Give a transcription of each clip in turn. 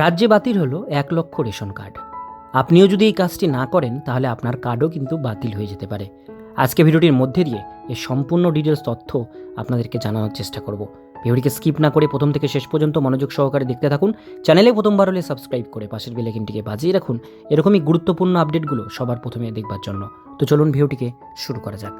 রাজ্যে বাতিল হলো এক লক্ষ রেশন কার্ড। আপনিও যদি এই কাজটি না করেন, তাহলে আপনার কার্ডও কিন্তু বাতিল হয়ে যেতে পারে। আজকে ভিডিওটির মধ্যে দিয়ে এর সম্পূর্ণ ডিটেলস তথ্য আপনাদেরকে জানানোর চেষ্টা করব। ভিডিওটিকে স্কিপ না করে প্রথম থেকে শেষ পর্যন্ত মনোযোগ সহকারে দেখতে থাকুন। চ্যানেলে প্রথমবার হলে সাবস্ক্রাইব করে পাশের বেলাইকিনটিকে বাজিয়ে রাখুন। এরকমই গুরুত্বপূর্ণ আপডেটগুলো সবার প্রথমে দেখবার জন্য। তো চলুন ভিডিওটিকে শুরু করা যাক।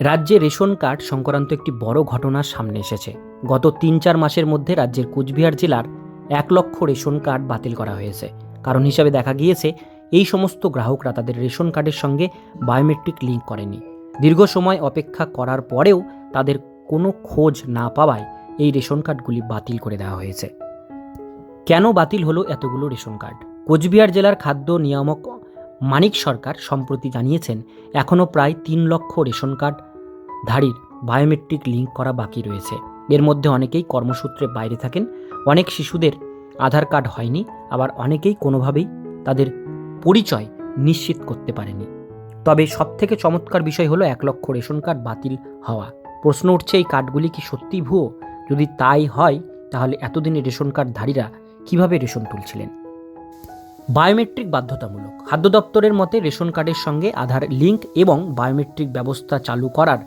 রাজ্যে রেশন কার্ড সংক্রান্ত একটি বড় ঘটনা সামনে এসেছে। গত তিন চার মাসের মধ্যে রাজ্যের কুচবিহার জেলার এক লক্ষ রেশন কার্ড বাতিল করা হয়েছে। কারণ হিসাবে দেখা গিয়েছে, এই সমস্ত গ্রাহকরা তাদের রেশন কার্ডের সঙ্গে বায়োমেট্রিক লিঙ্ক করেনি। দীর্ঘ সময় অপেক্ষা করার পরেও তাদের কোনো খোঁজ না পাওয়ায় এই রেশন কার্ডগুলি বাতিল করে দেওয়া হয়েছে। কেন বাতিল হলো এতগুলো রেশন কার্ড? কোচবিহার জেলার খাদ্য নিয়ামক মানিক সরকার সম্প্রতি জানিয়েছেন, এখনও প্রায় তিন লক্ষ রেশন কার্ড ধারীর বায়োমেট্রিক লিঙ্ক করা বাকি রয়েছে। এর মধ্যে অনেকেই কর্মসূত্রে বাইরে থাকেন, অনেক শিশুদের আধার কার্ড হয়নি, আবার অনেকেই কোনোভাবেই তাদের পরিচয় নিশ্চিত করতে পারেনি। তবে সবথেকে চমৎকার বিষয় হলো এক লক্ষ রেশন কার্ড বাতিল হওয়া। প্রশ্ন উঠছে, এই কার্ডগুলি কি সত্যিই ভুয়ো? যদি তাই হয়, তাহলে এতদিনে রেশন কার্ডধারীরা কীভাবে রেশন তুলছিলেন? বায়োমেট্রিক বাধ্যতামূলক। খাদ্য দপ্তরের মতে, রেশন কার্ডের সঙ্গে আধার লিঙ্ক এবং বায়োমেট্রিক ব্যবস্থা চালু করার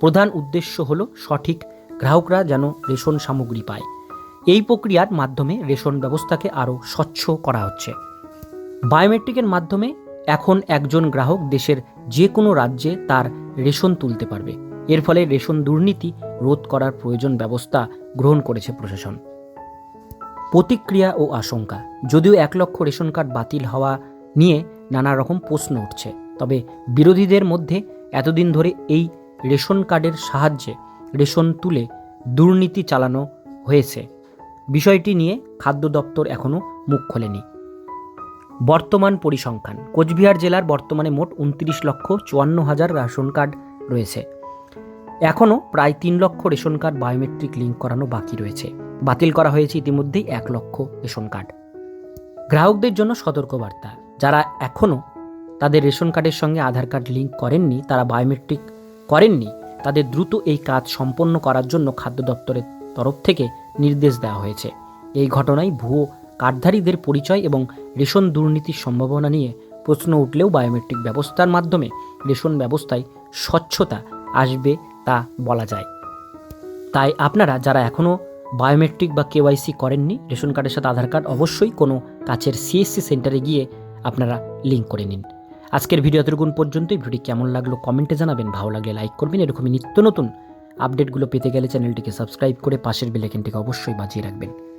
প্রধান উদ্দেশ্য হল সঠিক গ্রাহকরা যেন রেশন সামগ্রী পায়। এই প্রক্রিয়ার মাধ্যমে রেশন ব্যবস্থাকে আরও স্বচ্ছ করা হচ্ছে। বায়োমেট্রিকের মাধ্যমে এখন একজন গ্রাহক দেশের যে কোনো রাজ্যে তার রেশন তুলতে পারবে। এর ফলে রেশন দুর্নীতি রোধ করার প্রয়োজন ব্যবস্থা গ্রহণ করেছে প্রশাসন। প্রতিক্রিয়া ও আশঙ্কা, যদিও এক লক্ষ রেশন কার্ড বাতিল হওয়া নিয়ে নানা রকম প্রশ্ন উঠছে, তবে বিরোধীদের মধ্যে এতদিন ধরে এই রেশন কার্ডের সাহায্যে রেশন তুলে দুর্নীতি চালানো হয়েছে। বিষয়টি নিয়ে খাদ্য দপ্তর এখনও মুখ খোলেনি। বর্তমান পরিসংখ্যান। কোচবিহার জেলার বর্তমানে মোট উনত্রিশ লক্ষ চুয়ান্ন হাজার রেশন কার্ড রয়েছে। এখনও প্রায় তিন লক্ষ রেশন কার্ড বায়োমেট্রিক লিঙ্ক করানো বাকি রয়েছে। বাতিল করা হয়েছে ইতিমধ্যেই এক লক্ষ রেশন কার্ড। গ্রাহকদের জন্য সতর্কবার্তা। যারা এখনও তাদের রেশন কার্ডের সঙ্গে আধার কার্ড লিঙ্ক করেননি, তারা বায়োমেট্রিক করেননি, তাদের দ্রুত এই কাজ সম্পন্ন করার জন্য খাদ্য দপ্তরের তরফ থেকে নির্দেশ দেওয়া হয়েছে। এই ঘটনায় ভুয়ো কার্ডধারীদের পরিচয় এবং রেশন দুর্নীতির সম্ভাবনা নিয়ে প্রশ্ন উঠলেও বায়োমেট্রিক ব্যবস্থার মাধ্যমে রেশন ব্যবস্থায় স্বচ্ছতা আসবে তা বলা যায়। তাই আপনারা যারা এখনও বায়োমেট্রিক বা কেওয়াইসি করেননি, রেশন কার্ডের সাথে আধার কার্ড অবশ্যই কোনো কাছের সিএসসি সেন্টারে গিয়ে আপনারা লিঙ্ক করে নিন। আজকের ভিডিও এতটুকুন পর্যন্তই। ভিডিও কেমন লাগল কমেন্টে জানাবেন। ভালো লাগলে লাইক করবেন। এরকমই নিত্য নতুন আপডেটগুলো পেতে গেলে চ্যানেলটিকে সাবস্ক্রাইব করে পাশের বেলাইকেনটিকে অবশ্যই বাজিয়ে রাখবেন।